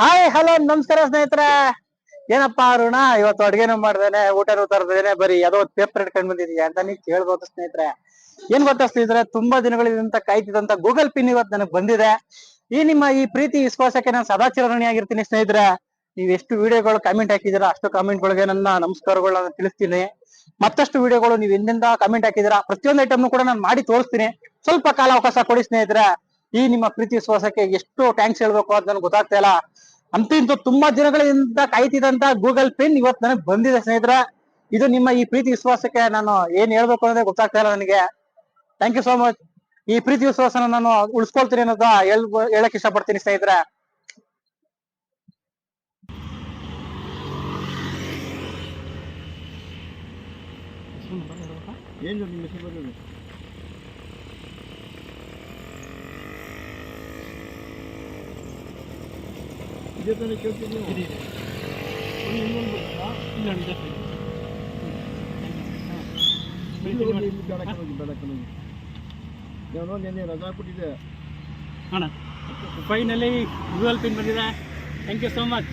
Hi hello ನಮಸ್ಕಾರ ಸ್ನೇಹಿತರೆ. ಏನಪ್ಪಾ ಅರುಣ, ಇವತ್ತು ಅಡ್ಗೆನೂ ಮಾಡ್ದೇನೆ, ಊಟನೂ ತರ್ದೇನೆ ಬರೀ ಯಾವ್ದೋ ಪೇಪರ್ ಇಟ್ಕೊಂಡ್ ಬಂದಿದೀಯ ಅಂತ ನೀವ್ ಕೇಳ್ಬೋದು ಸ್ನೇಹಿತರೆ. ಏನ್ ಗೊತ್ತಾ ಸ್ನೇಹಿತರೆ, ತುಂಬಾ ದಿನಗಳಿಂದ ಕಾಯ್ತಿದಂತ ಗೂಗಲ್ ಪಿನ್ ಇವತ್ತು ನನಗ್ ಬಂದಿದೆ. ಈ ನಿಮ್ಮ ಈ ಪ್ರೀತಿ ವಿಶ್ವಾಸಕ್ಕೆ ನಾನು ಸದಾ ಚಿರಋಣಿಯಾಗಿರ್ತೀನಿ ಸ್ನೇಹಿತರೆ. ನೀವ್ ಎಷ್ಟು ವಿಡಿಯೋಗಳು ಕಾಮೆಂಟ್ ಹಾಕಿದೀರಾ ಅಷ್ಟು ಕಾಮೆಂಟ್ ಗಳಿಗೆ ನನ್ನ ನಮಸ್ಕಾರಗಳನ್ನ ತಿಳಿಸ್ತೀನಿ. ಮತ್ತಷ್ಟು ವಿಡಿಯೋಗಳು ನೀವು ಹಿಂದಿಂದ ಕಾಮೆಂಟ್ ಹಾಕಿದೀರಾ ಪ್ರತಿಯೊಂದು ಐಟಮ್ ಕೂಡ ನಾನು ಮಾಡಿ ತೋರಿಸ್ತೀನಿ. ಸ್ವಲ್ಪ ಕಾಲ ಅವಕಾಶ ಕೊಡಿ ಸ್ನೇಹಿತರೆ. ಈ ನಿಮ್ಮ ಪ್ರೀತಿ ವಿಶ್ವಾಸಕ್ಕೆ ಎಷ್ಟು ಟ್ಯಾಂಕ್ಸ್ ಹೇಳ್ಬೇಕು ಅಂತ ನನಗೆ ಗೊತ್ತಾಗ್ತಾ ಇಲ್ಲ. ಅಂತ ತುಂಬಾ ದಿನಗಳಿಂದ ಕಾಯ್ತಿದಂತ ಗೂಗಲ್ ಪಿನ್ ಇವತ್ತು ನನಗೆ ಬಂದಿದೆ ಸ್ನೇಹಿತರೆ. ಇದು ನಿಮ್ಮ ಈ ಪ್ರೀತಿ ವಿಶ್ವಾಸಕ್ಕೆ ನಾನು ಏನ್ ಹೇಳ್ಬೇಕು ಅನ್ನೋದೇ ಗೊತ್ತಾಗ್ತಾ ಇಲ್ಲ ನನಗೆ. ಥ್ಯಾಂಕ್ ಯು ಸೋ ಮಚ್ ಈ ಪ್ರೀತಿ ವಿಶ್ವಾಸನ ನಾನು ಉಳಿಸ್ಕೊಳ್ತೀನಿ ಅನ್ನೋದ ಹೇಳ್, ಹೇಳಕ್ ಇಷ್ಟಪಡ್ತೀನಿ ಸ್ನೇಹಿತರೆ. ಏನು ನಿಮ್ಮ ಹೆಸರು? ಇದೇ ತಾನೇ ಕೇಳ್ತೀನಿ ಇನ್ನೊಂದು ಬೇಡ ಕಣೋಗಿ. ರಜಾ ಕೊಟ್ಟಿದ್ದೆ ಅಣ್ಣ ಫೈನಲಿ ಗೂಗಲ್ ಪಿನ್ ಬಂದಿದೆ. Thank you so much